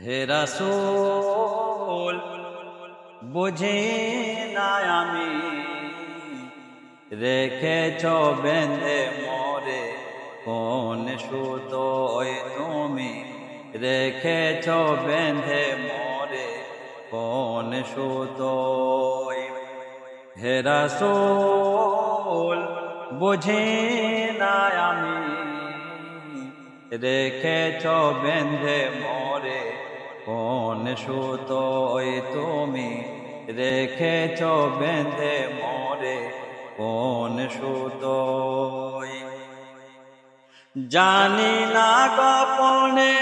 হে রাসূল, বুঝি না আমি। রেখেছ বেঁধে মরে, কোন সুতোয় তুমি? রেখেছ বেঁধে মরে, কোন সুতোয়? হে রাসূল, বুঝি না আমি। রেখেছ বেঁধে মরে কোন সুতোয় তুমি রেখেছ বেঁধে মরে? কোন সুতোয়? জানি না গোপনে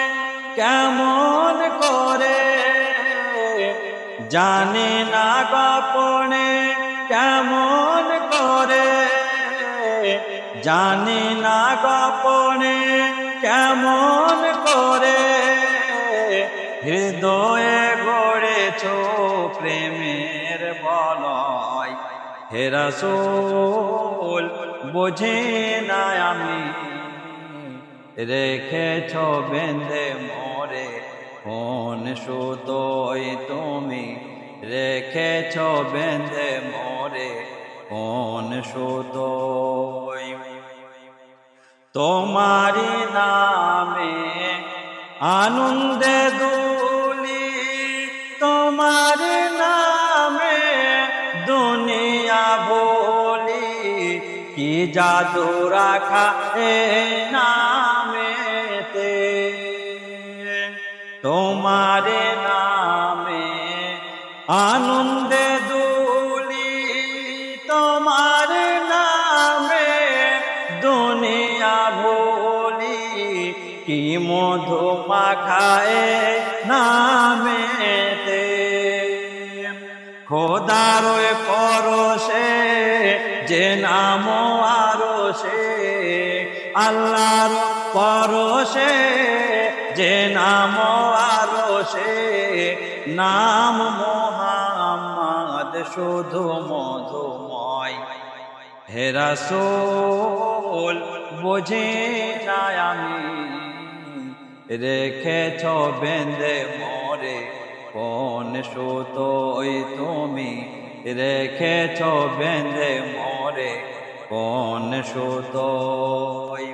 কেমন করে। জানি না গোপনে কেমন করে। জানি না গোপনে কেমন করে। হৃদয়ে গড়েছ প্রেমের বলয়। হেরাসোল বোঝে না আমি? রেখেছ বেঁধে মরে কোন সুতোয় তুমি? রেখেছ বেঁধে মরে কোন সুতোয়? তোমারি নামে আনন্দে দুলি কি জাদু রাখা এ নামেতে? তোমার নামে আনন্দে দুলি, তোমার নামে দুনিয়া ভোলি, কি মধু মাখায় নামেতে? খোদার পরশে যে নাম আরও সে, আল্লাহর পরশে। যে নাম আরও সে, নাম মোহাম্মদ শুধু মধুময়। হেরাসোল বোঝে না আমি? রেখেছ বেঁধে মরে, কোন সুতোই তুমি? রেখেছ বেঁধে মরে কোন সুতোই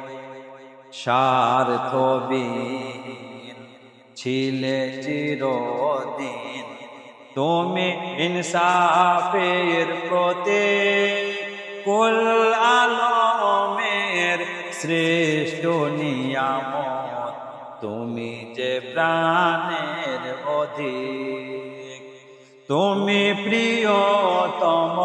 স্বার্থবিহীন ছিলে চিরদিন। তুমি ইনসাফের প্রতি কুল আলমের শ্রেষ্ঠ নিয়ামত। তুমি যে প্রাণের অধিক, তুমি প্রিয়তম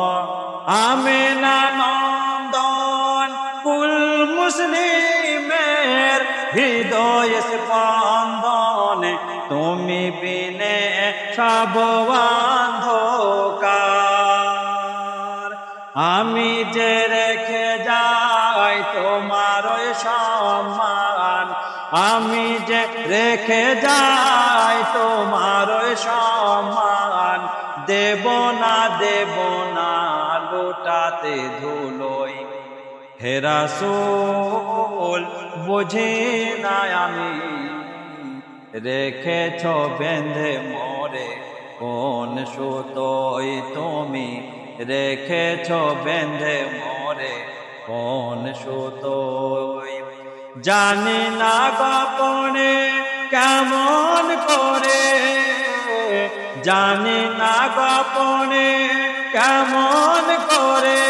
আমেনা নন্দন কুল মুসলিমের হৃদয় স্পন্দন, তুমি বিনে সব অন্ধকার আমি যে রেখে যাই তোমার সম্মান, আমি যে রেখে যাই তোমার সম্মান, দেব না দেব না। লোটাতে ধুলোই হেরাসোল বোঝে না আমি? রেখেছ বেঁধে মরে কোন সুতোই তুমি? রেখেছ বেঁধে মরে কোন সুতোই জানি না গোপনে কেমন করে জানি না গোপনে কেমন করে?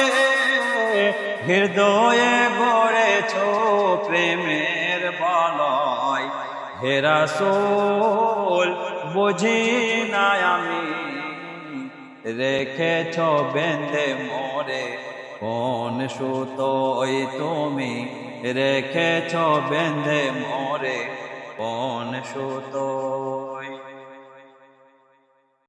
হৃদয়ে গড়েছ প্রেমের বলয়। হেরাসোল বুঝি না আমি। রেখেছ বেঁধে মরে কোন সুতোই তুমি? রেখেছ বেঁধে মরে কোন সুতো